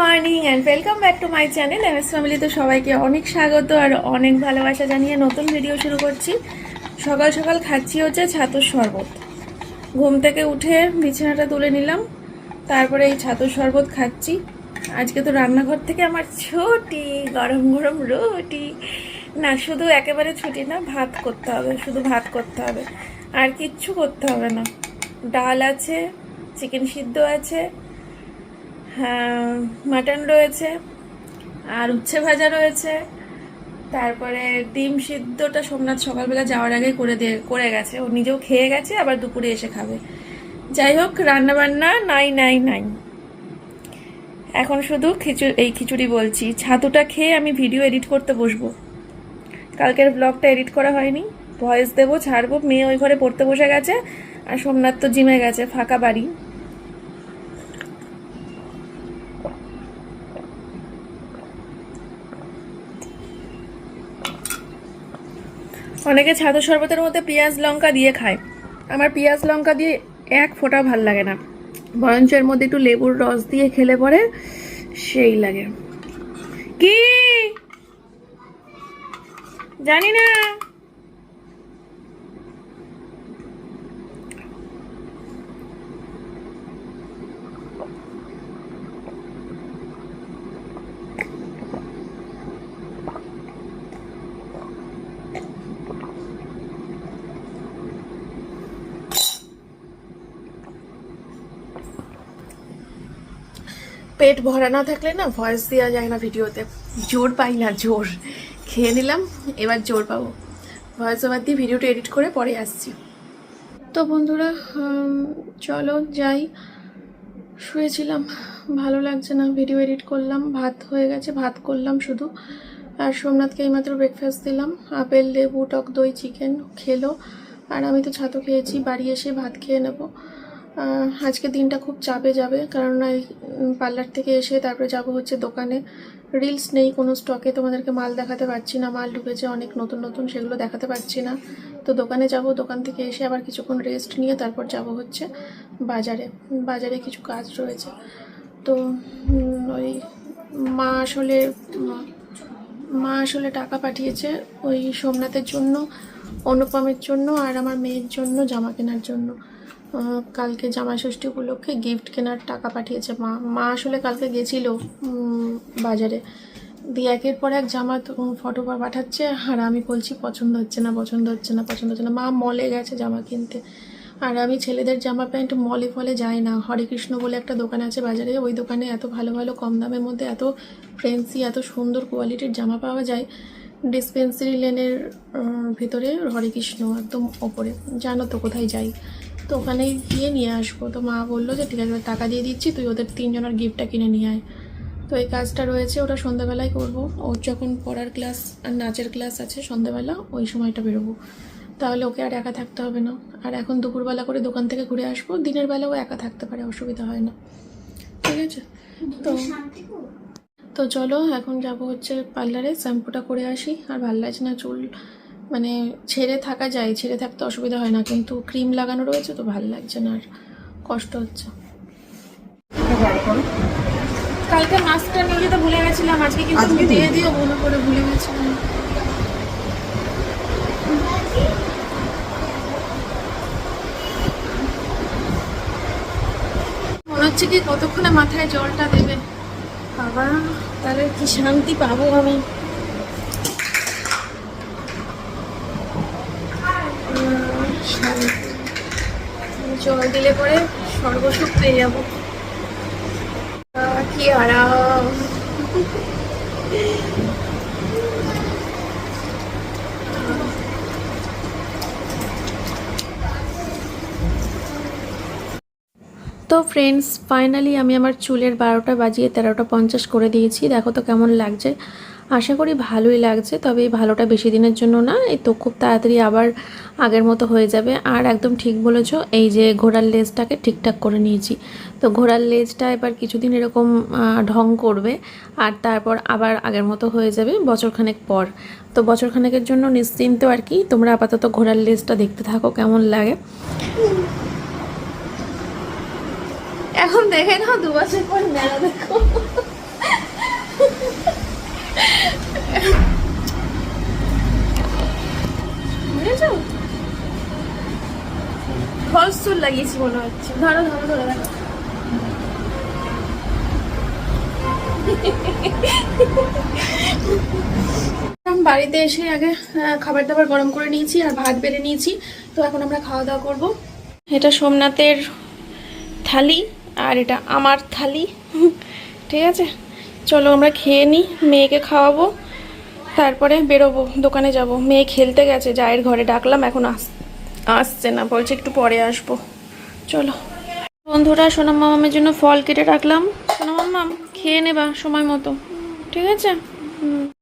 Morning and welcome back to my channel M S ফ্যামিলিতে সবাইকে অনেক স্বাগত আর অনেক ভালোবাসা জানিয়ে নতুন ভিডিও শুরু করছি। সকাল সকাল খাচ্ছি হচ্ছে ছাতুর শরবত। ঘুম থেকে উঠে বিছানাটা তুলে নিলাম। তারপরে এই ছাতুর শরবত খাচ্ছি। আজকে তো রান্নাঘর থেকে আমার ছুটি, গরম গরম রুটি। না, শুধু একেবারে ছুটি না, ভাত করতে হবে, শুধু ভাত করতে হবে। আর কিচ্ছু করতে হবে না। ডাল আছে, চিকেন সিদ্ধ আছে মাটন রয়েছে, আর উচ্ছে ভাজা রয়েছে। তারপরে ডিম সিদ্ধটা সোমনাথ সকালবেলা যাওয়ার আগে করে দিয়ে করে গেছে। ও নিজেও খেয়ে গেছে, আবার দুপুরে এসে খাবে। যাই হোক রান্না বান্না নাই নাই নাই এখন শুধু খিচুড়ি, এই খিচুড়ি বলছি। ছাতুটা খেয়ে আমি ভিডিও এডিট করতে বসবো। কালকের ব্লগটা এডিট করা হয়নি। ভয়েস দেবো, ছাড়বো, মেয়ে ওই ঘরে পড়তে বসে গেছে, আর সোমনাথ তো জিমে গেছে, ফাঁকা বাড়ি। অনেকে ছাতু শরবতের মধ্যে পেঁয়াজ লঙ্কা দিয়ে খায়। আমার পেঁয়াজ লঙ্কা দিয়ে এক ফোঁটা ভালো লাগে না। বরঞ্চ এর মধ্যে একটু লেবুর রস দিয়ে খেলে পরে সেই লাগে। কি? জানি না। পেট ভরা না থাকলে না ভয়েস দেওয়া যায় না ভিডিওতে জোর পাই না, জোর। খেয়ে নিলাম, এবার জোর পাবো। ভয়েস ওভার দিয়ে ভিডিওটা এডিট করে পরে আসছি। তো বন্ধুরা চলো যাই। শুয়েছিলাম, ভালো লাগছে না ভিডিও এডিট করলাম, ভাত হয়ে গেছে, ভাত করলাম শুধু। আর সোমনাথকে এইমাত্র ব্রেকফাস্ট দিলাম, আপেল, লেবু, টক দই চিকেন খেলো। আর আমি তো ছাতু খেয়েছি, বাড়ি এসে ভাত খেয়ে নেব। আজকে দিনটা খুব চাপে যাবে। কারণ এই পার্লার থেকে এসে তারপরে যাব হচ্ছে দোকানে। রিলস নেই, কোনো স্টকে তোমাদেরকে মাল দেখাতে পারছি না। মাল ঢুকেছে অনেক নতুন নতুন, সেগুলো দেখাতে পারছি না। তো দোকানে যাব, দোকান থেকে এসে আবার কিছুক্ষণ রেস্ট নিয়ে তারপর যাব হচ্ছে বাজারে। বাজারে কিছু কাজ রয়েছে। তো ওই মা আসলে মা আসলে টাকা পাঠিয়েছে ওই সোমনাথের জন্য, অনুপমের জন্য আর আমার মেয়ের জন্য, জামা কেনার জন্য। কালকে জামাই ষষ্ঠী উপলক্ষে গিফট কেনার টাকা পাঠিয়েছে মা। মা আসলে কালকে গেছিল বাজারে। দিয়ে একের পর এক জামা ফটো পাঠাচ্ছে, আর আমি বলছি, পছন্দ হচ্ছে না, পছন্দ হচ্ছে না, পছন্দ হচ্ছে না। মা মলে গেছে জামা কিনতে। আর আমি ছেলেদের জামা প্যান্ট মলে ফলে যাই না। হরে কৃষ্ণ বলে একটা দোকান আছে বাজারে, ওই দোকানে এত ভালো ভালো, কম দামের মধ্যে এত ফ্রেন্সি এত সুন্দর কোয়ালিটির জামা পাওয়া যায়। ডিসপেন্সারি লেনের ভিতরে হরে কৃষ্ণ, একদম ওপরে। জানো তো কোথায় যাই। তো ওখানেই গিয়ে নিয়ে আসব। তো মা বলল যে, ঠিক আছে টাকা দিয়ে দিচ্ছি, তুই ওদের তিনজনের গিফটটা কিনে নিয়ে আয়। তো এই কাজটা রয়েছে, ওটা সন্ধ্যাবেলায় করব। ওর যখন পড়ার ক্লাস আর নাচের ক্লাস আছে সন্ধ্যাবেলা, ওই সময়টা বেরোবো। তাহলে ওকে আর একা থাকতে হবে না। আর এখন দুপুরবেলা করে দোকান থেকে ঘুরে আসব, দিনের বেলাও একা থাকতে পারে, অসুবিধা হয় না। ঠিক আছে? তো তো চলো, এখন যাব হচ্ছে পার্লারে, শ্যাম্পুটা করে আসি। আর ভালো লাগছে না চুল মানে ছেড়ে থাকা যায় ছেড়ে থাকতে অসুবিধা হয় না কিন্তু ক্রিম লাগানো রয়েছে তো ভালো লাগছে না আর কষ্ট হচ্ছে। কালকে মাস্কটা নিয়ে যেতে ভুলে গেছিলাম আজকে কিন্তু দিয়ে দিও মনে করে ভুলে গেছিলাম। মনে হচ্ছে কি কতক্ষণে মাথায় জলটা দেবে? বাবা তাহলে কি শান্তি পাবো আমি উম, শান্তি। জল দিলে পরে সর্বসুখ পেয়ে যাব। কি আরাম। তো ফ্রেন্ডস ফাইনালি আমি আমার চুলের বারোটা বাজিয়ে তেরোটা পঞ্চাশ করে দিয়েছি। দেখো তো কেমন লাগছে। আশা করি ভালোই লাগছে, তবে এই ভালোটা বেশি দিনের জন্য না, এই তো খুব তাড়াতাড়ি আবার আগের মতো হয়ে যাবে। আর একদম ঠিক বলেছ, এই যে ঘোড়ার লেজটাকে ঠিকঠাক করে নিয়েছি। তো ঘোড়ার লেজটা এবার কিছুদিন এরকম ঢং করবে, আর তারপর আবার আগের মতো হয়ে যাবে বছরখানেক পর। তো বছরখানেকের জন্য নিশ্চিন্ত আর কি, তোমরা আপাতত ঘোড়ার লেজটা দেখতে থাকো, কেমন লাগে। এখন দেখে না দু বছর পর মেলা দেখো। চুল লাগিয়েছি মনে হচ্ছে। বাড়িতে এসে আগে খাবার দাবার গরম করে নিয়েছি আর ভাত বেড়ে নিয়েছি। তো এখন আমরা খাওয়া দাওয়া করব। এটা সোমনাথের থালি আর এটা আমার থালি। ঠিক আছে? চলো আমরা খেয়ে নিই, মেয়েকে খাওয়াবো। তারপরে বেরোবো, দোকানে যাব। মেয়ে খেলতে গেছে, জায়ের ঘরে ডাকলাম, এখন আস, আসছে না, বলছে একটু পরে আসব। চলো। বন্ধুরা সোনাম মামামের জন্য ফল কেটে রাখলাম। সোনাম মামাম, খেয়ে নেবা সময় মতো। ঠিক আছে?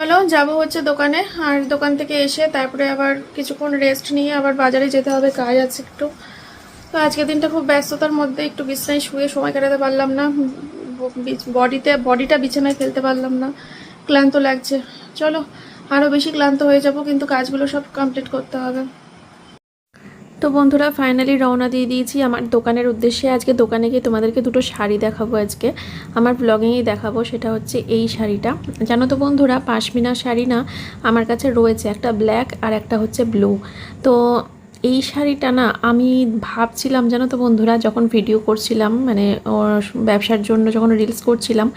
চলো, যাব হচ্ছে দোকানে। আর দোকান থেকে এসে তারপরে আবার কিছুক্ষণ রেস্ট নিয়ে আবার বাজারে যেতে হবে, কাজ আছে একটু। তো আজকের দিনটা খুব ব্যস্ততার মধ্যে একটু বিছানায় শুয়ে সময় কাটাতে পারলাম না। বডিতে, বডিটা বিছানায় ফেলতে পারলাম না। ক্লান্ত লাগছে। চলো আরও বেশি ক্লান্ত হয়ে যাব, কিন্তু কাজগুলো সব কমপ্লিট করতে হবে। তো বন্ধুরা ফাইনালি রওনা দিয়ে দিয়েছি আমার দোকানের উদ্দেশ্যে। আজকে দোকানে গিয়ে তোমাদেরকে দুটো শাড়ি দেখাবো আজকে। আমার ব্লগিংয়েই দেখাবো, সেটা হচ্ছে এই শাড়িটা। জানো তো বন্ধুরা, পাশমিনা শাড়ি না আমার কাছে রয়েছে, একটা ব্ল্যাক আর একটা হচ্ছে ব্লু তো এই শাড়িটা না আমি ভাবছিলাম, জানো তো বন্ধুরা, যখন ভিডিও করছিলাম মানে ব্যবসার জন্য যখন রিলস করছিলাম,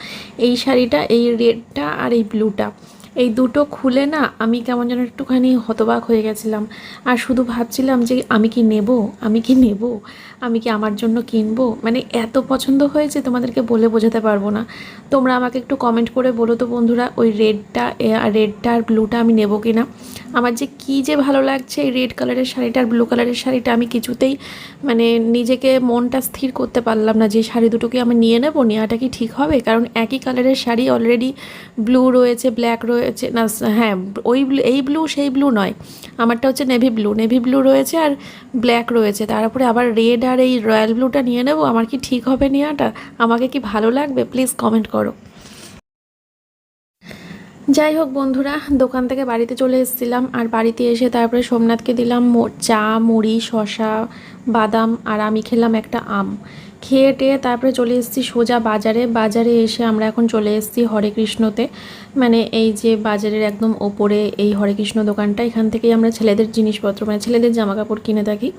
এই শাড়িটা, এই রেডটা আর এই ব্লুটা এই দুটো খুলে না আমি কেমন যেন একটুখানি হতবাক হয়ে গেছিলাম। আর শুধু ভাবছিলাম যে আমি কি নেব? আমি কি নেব? আমি কি আমার জন্য কিনবো? মানে এত পছন্দ হয়েছে তোমাদেরকে বলে বোঝাতে পারব না। তোমরা আমাকে একটু কমেন্ট করে বলো তো বন্ধুরা, ওই রেডটা রেডটা আর ব্লুটা আমি নেব কি না আমার যে কী যে ভালো লাগছে এই রেড কালারের শাড়িটা আর ব্লু কালারের শাড়িটা আমি কিছুতেই মানে নিজেকে মনটা স্থির করতে পারলাম না। যে শাড়ি দুটোকে আমি নিয়ে নেব, নেওয়াটা কি ঠিক হবে? কারণ একই কালারের শাড়ি অলরেডি ব্লু রয়েছে ব্ল্যাক রয়েছে। না হ্যাঁ ওই এই ব্লু, সেই ব্লু নয়। আমারটা হচ্ছে নেভি ব্লু। নেভি ব্লু রয়েছে আর ব্ল্যাক রয়েছে। তারপরে আবার রেড আর এই রয়্যাল ব্লুটা নিয়ে নেব। আমার কি ঠিক হবে নেওয়াটা? আমাকে কি ভালো লাগবে? প্লিজ কমেন্ট করো। যাই হোক বন্ধুরা, দোকান থেকে বাড়িতে চলে এসেছিলাম। আর বাড়িতে এসে তারপরে সোমনাথকে দিলাম চা, মুড়ি শশা বাদাম আর আমি খেলাম একটা আম। খেয়ে টেয়ে তারপরে চলে এসেছি সোজা বাজারে। বাজারে এসে আমরা এখন চলে এসেছি হরে কৃষ্ণতে। মানে এই যে বাজারের একদম ওপরে এই হরে কৃষ্ণ দোকানটা, এখান থেকেই আমরা ছেলেদের জিনিসপত্র মানে ছেলেদের জামা কাপড় কিনে থাকি।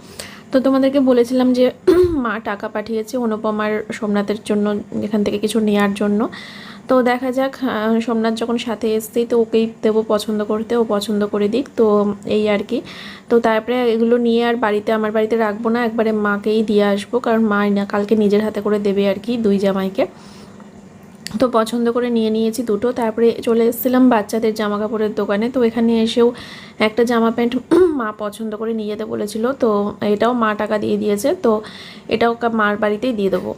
তো তোমাদেরকে বলেছিলাম যে মা টাকা পাঠিয়েছে অনুপমার সোমনাথের জন্য, এখান থেকে কিছু নেওয়ার জন্য। তো দেখা যাক সোমনাথ যখন সাথে এসছেই তো ওকেই দেবো পছন্দ করতে, ও পছন্দ করে দিক, তো এই আর কি। তো তারপরে এগুলো নিয়ে আর বাড়িতে, আমার বাড়িতে রাখব না, একবারে মাকেই দিয়ে আসব, কারণ মা কালকে নিজের হাতে করে দেবে আর কি, দুই জামাইকে। তো পছন্দ করে নিয়ে নিয়েছি দুটো। তারপরে চলে এসেছিলাম বাচ্চাদের জামা কাপড়ের দোকানে। তো এখানে এসেও একটা জামা প্যান্ট মা পছন্দ করে নিয়ে যেতে বলেছিল। তো এটাও মা টাকা দিয়ে দিয়েছে। তো এটাও মার বাড়িতেই দিয়ে দেবো।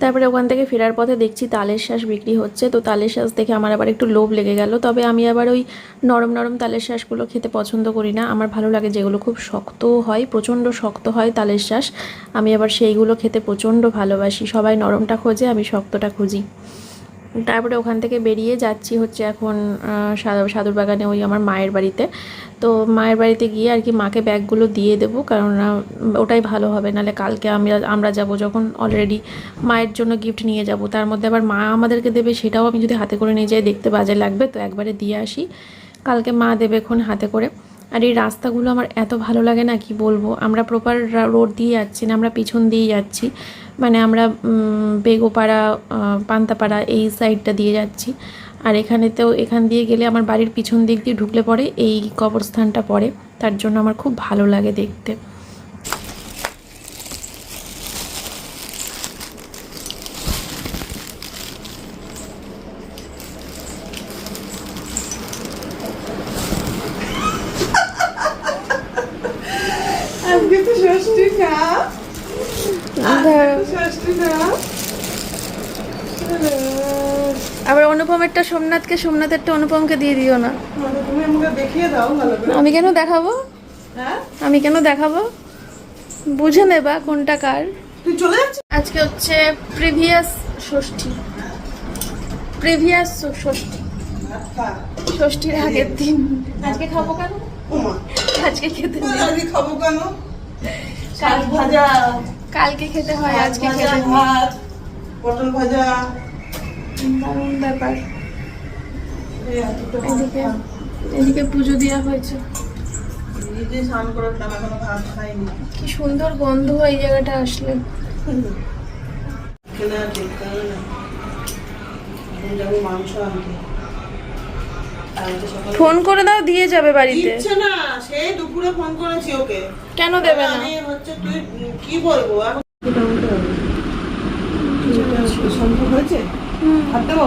তারপরে ওখান থেকে ফেরার পথে দেখছি তালের শ্বাস বিক্রি হচ্ছে। তো তালের শ্বাস দেখে আমার আবার একটু লোভ লেগে গেল। তবে আমি আবার ওই নরম নরম তালের শ্বাসগুলো খেতে পছন্দ করি না। আমার ভালো লাগে যেগুলো খুব শক্ত হয়, প্রচণ্ড শক্ত হয় তালের শ্বাস আমি আবার সেইগুলো খেতে প্রচণ্ড ভালোবাসি। সবাই নরমটা খোঁজে, আমি শক্তটা খুঁজি। তারপরে ওখান থেকে বেরিয়ে যাচ্ছি হচ্ছে এখন সাদুর বাগানে ওই আমার মায়ের বাড়িতে। তো মায়ের বাড়িতে গিয়ে আর কি মাকে ব্যাগগুলো দিয়ে দেবো, কারণ ওটাই ভালো হবে। নাহলে কালকে আমি আমরা যাব যখন অলরেডি মায়ের জন্য গিফট নিয়ে যাব। তার মধ্যে আবার মা আমাদেরকে দেবে, সেটাও আমি যদি হাতে করে নিয়ে যাই, দেখতে বাজে লাগবে। তো একবারে দিয়ে আসি। কালকে মা দেবে এখন হাতে করে। আর এই রাস্তাগুলো আমার এত ভালো লাগে না, কি বলব? আমরা প্রপার রোড দিয়ে যাচ্ছি না, আমরা পিছন দিয়ে যাচ্ছি। মানে আমরা বেগোপাড়া পান্তাপাড়া এই সাইডটা দিয়ে যাচ্ছি। আর এখানেতেও, এখান দিয়ে গেলে আমার বাড়ির পিছন দিক দিয়ে ঢুকলে পড়ে এই কবরস্থানটা পড়ে। তার জন্য আমার খুব ভালো লাগে দেখতে। ষষ্ঠী না ষষ্ঠী না আবার অনুপমেরটা সোমনাথকে সোমনাথেরটা অনুপমকে দিয়ে দিও না। আমি কেন দেখাবো? হ্যাঁ? আমি কেন দেখাবো? বুঝে নেবা কোনটা কার। আজকে হচ্ছে প্রিভিয়াস ষষ্ঠী। প্রিভিয়াস ষষ্ঠী। আচ্ছা। ষষ্ঠীর আগের দিন। আজকে খাব কেন? আজকে খেতে খাব কেন? শাক ভাজা। কালকে খেতে হয় আজকে খেতে ভাত পটল ভাজা। দারুণ ব্যাপার। এদিকে এদিকে পুজো দেওয়া হয়েছে। কি সুন্দর গন্ধ এই জায়গাটা আসলে। মাংস আনতে। ফোন করে দাও দিয়ে যাবে বাড়িতে। দিচ্ছে না সে দুপুরে ফোন করেছি ওকে। কেন দেবে না? আমি হচ্ছে তুই কি বলব? এখন সম্ভব হয়েছে? হাত দেবো?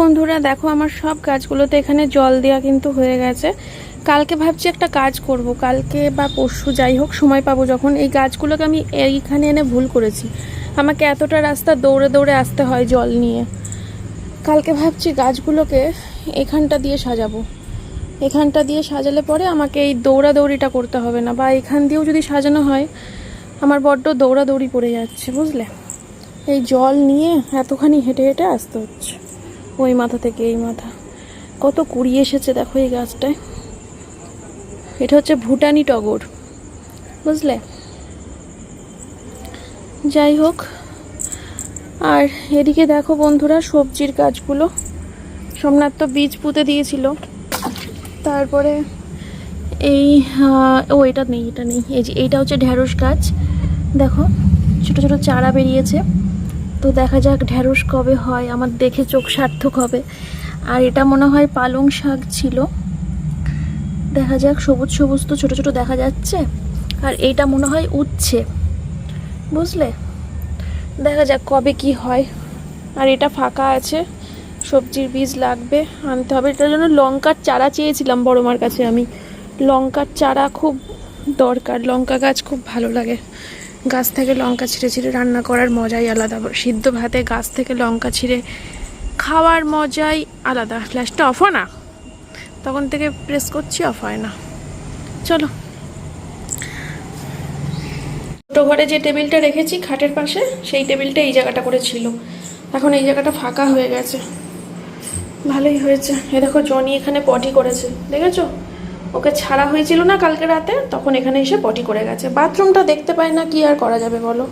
বন্ধুরা, দেখো আমার সব গাছগুলোতে এখানে জল দেওয়া কিন্তু হয়ে গেছে। কালকে ভাবছি একটা কাজ করব। কালকে বা পরশু যাই হোক সময় পাবো যখন এই গাছগুলোকে আমি এইখানে এনে ভুল করেছি। আমাকে এতটা রাস্তা দৌড়ে দৌড়ে আসতে হয় জল নিয়ে। কালকে ভাবছি গাছগুলোকে এখানটা দিয়ে সাজাবো। এখানটা দিয়ে সাজালে পরে আমাকে এই দৌড়াদৌড়িটা করতে হবে না, বা এখান দিয়েও যদি সাজানো হয়, আমার বড্ড দৌড়াদৌড়ি পড়ে যাচ্ছে, বুঝলে? এই জল নিয়ে এতখানি হেঁটে হেঁটে আসতে হচ্ছে। ওই মাথা থেকে এই মাথা। কত কুড়ি এসেছে দেখো এই গাছটায়। এটা হচ্ছে ভুটানি টগর, বুঝলে? যাই হোক, আর এদিকে দেখো বন্ধুরা সবজির গাছগুলো সোমনাথ তো বীজ পুঁতে দিয়েছিল। তারপরে এই ও, এটা নেই এটা নেই। এই যে, এইটা হচ্ছে ঢ্যাঁড়স গাছ। দেখো, ছোট ছোট চারা বেরিয়েছে। তো দেখা যাক ঢ্যাঁড়স কবে হয়, আমার দেখে চোখ সার্থক হবে। আর এটা মনে হয় পালং শাক ছিল। দেখা যাক, সবুজ সবুজ তো ছোটো ছোটো দেখা যাচ্ছে। আর এইটা মনে হয় উচ্ছে। বুঝলে? দেখা যাক কবে কি হয়। আর এটা ফাঁকা আছে, সবজির বীজ লাগবে, আনতে হবে। এটার জন্য লঙ্কার চারা চেয়েছিলাম বড় মার কাছে আমি। লঙ্কার চারা খুব দরকার, লঙ্কা গাছ খুব ভালো লাগে। গাছ থেকে লঙ্কা ছিঁড়ে ছিঁড়ে রান্না করার মজাই আলাদা। সিদ্ধ ভাতে গাছ থেকে লঙ্কা ছিঁড়ে খাওয়ার মজাই আলাদা। ফ্ল্যাশটা অফ না? তখন থেকে প্রেস করছি অফ হয় না। চলো। ছোটো ঘরে যে টেবিলটা রেখেছি খাটের পাশে, সেই টেবিলটা এই জায়গাটা করে ছিল। এখন এই জায়গাটা ফাঁকা হয়ে গেছে। ভালোই হয়েছে। এ দেখো জনি এখানে পটি করেছে। দেখেছ? ছাড়া হয়েছিল না কালকে রাতে, তখন এখানে এসে পটি করে গেছে। বাথরুমটা দেখতে পায় না, কি আর করা যাবে বলো?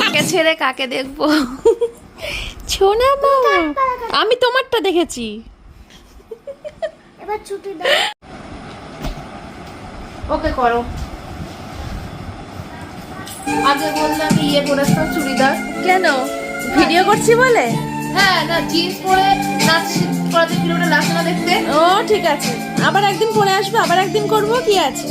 কাকে ছেড়ে কাকে দেখব? ছোনা বাবা আমি তোমারটা দেখেছি। এবার ছুটি দাও। ওকে করো। আগে বললাম ইয়ে পরেছ চুড়িদার। কেন? ভিডিও করছি বলে? হ্যাঁ না, জিন্স পরে দেখতে। ও, ঠিক আছে। আবার একদিন পরে আসব, আবার একদিন করব, কি আছে?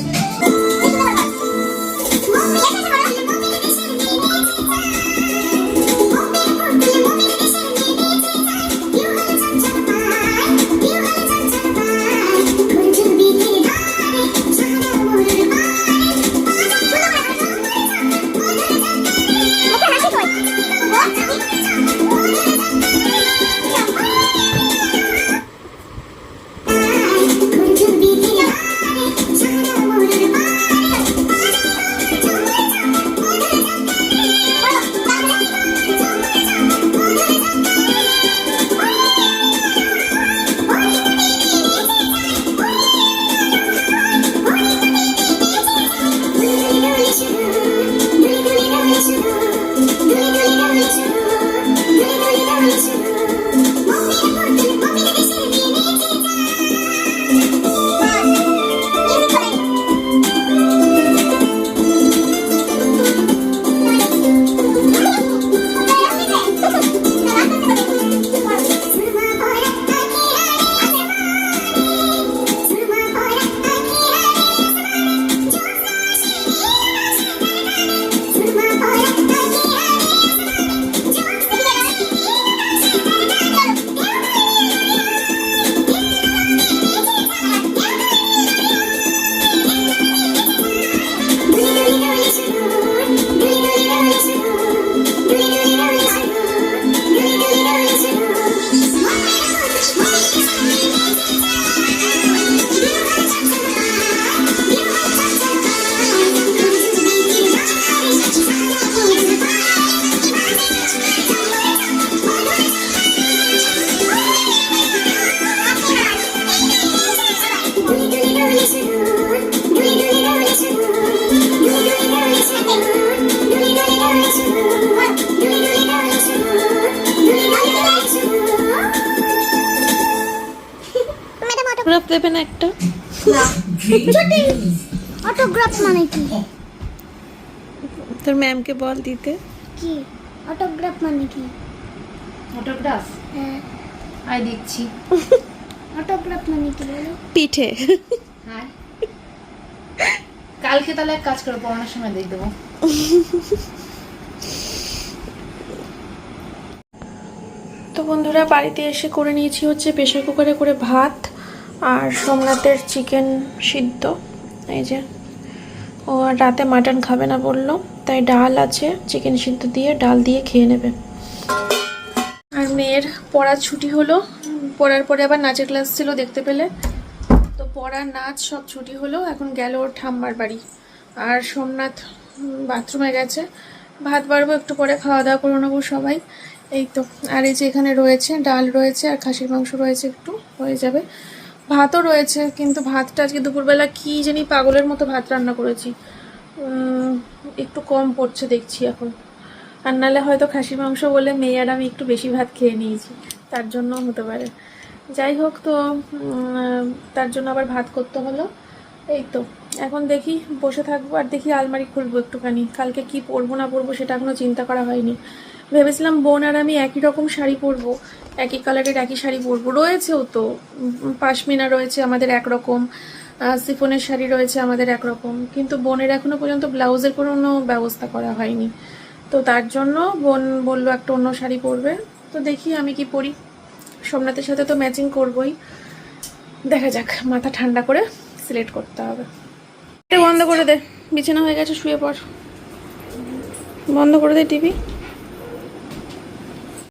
অটোগ্রাফ মানে কি? তোর ম্যামকে বল দিতে। কি? অটোগ্রাফ মানে কি? অটোগ্রাফ হ্যাঁ। আই দিচ্ছি। অটোগ্রাফ মানে কি পিঠে। হ্যাঁ। কালকে তাহলে এক কাজ করো পড়ানোর সময় দিয়ে দেবো। তো বন্ধুরা বাড়িতে এসে করে নিয়েছি হচ্ছে প্রেশার কুকারে করে ভাত। আর সোমনাথের চিকেন সিদ্ধ, এই যে। ও আর রাতে মাটন খাবে না বলল, তাই ডাল আছে, চিকেন সিদ্ধ দিয়ে ডাল দিয়ে খেয়ে নেবে। আর মেয়ের পড়ার ছুটি হলো, পড়ার পরে আবার নাচের ক্লাস ছিল দেখতে পেলে। তো পড়া নাচ সব ছুটি হলো, এখন গেল ওর ঠাম্মার বাড়ি। আর সোমনাথ বাথরুমে গেছে, ভাত বাড়বো, একটু পরে খাওয়া দাওয়া করে নেব সবাই। এই তো, আর এই যে এখানে রয়েছে, ডাল রয়েছে, আর খাসির মাংস রয়েছে একটু, হয়ে যাবে। ভাতও রয়েছে, কিন্তু ভাতটা আজকে দুপুরবেলা কি জানি পাগলের মতো ভাত রান্না করেছি। একটু কম পড়ছে দেখছি এখন। আর নাহলে হয়তো খাসির মাংস বলে মেয়ে আর আমি একটু বেশি ভাত খেয়ে নিয়েছি। তার জন্য হতে পারে। যাই হোক তো তার জন্য আবার ভাত করতে হলো। এই তো, এখন দেখি বসে থাকব আর দেখি আলমারি খুলবো একটুখানি। কালকে কি পরবো না পরবো সেটা এখনও চিন্তা করা হয়নি। ভেবেছিলাম বোন আর আমি একই রকম শাড়ি পরবো, একই কালারের একই শাড়ি পরবো। রয়েছেও তো, পাশমিনা রয়েছে আমাদের একরকম সিফনের শাড়ি রয়েছে আমাদের একরকম, কিন্তু বোনের এখনও পর্যন্ত ব্লাউজের কোনো ব্যবস্থা করা হয়নি। তো তার জন্য বোন বলল একটা অন্য শাড়ি পরবে, তো দেখি আমি কি পরি। সোমনাথের সাথে তো ম্যাচিং করবই। দেখা যাক, মাথা ঠান্ডা করে সিলেক্ট করতে হবে। বন্ধ করে দে, বিছানা হয়ে গেছে, শুয়ে পড়। বন্ধ করে দে টিভি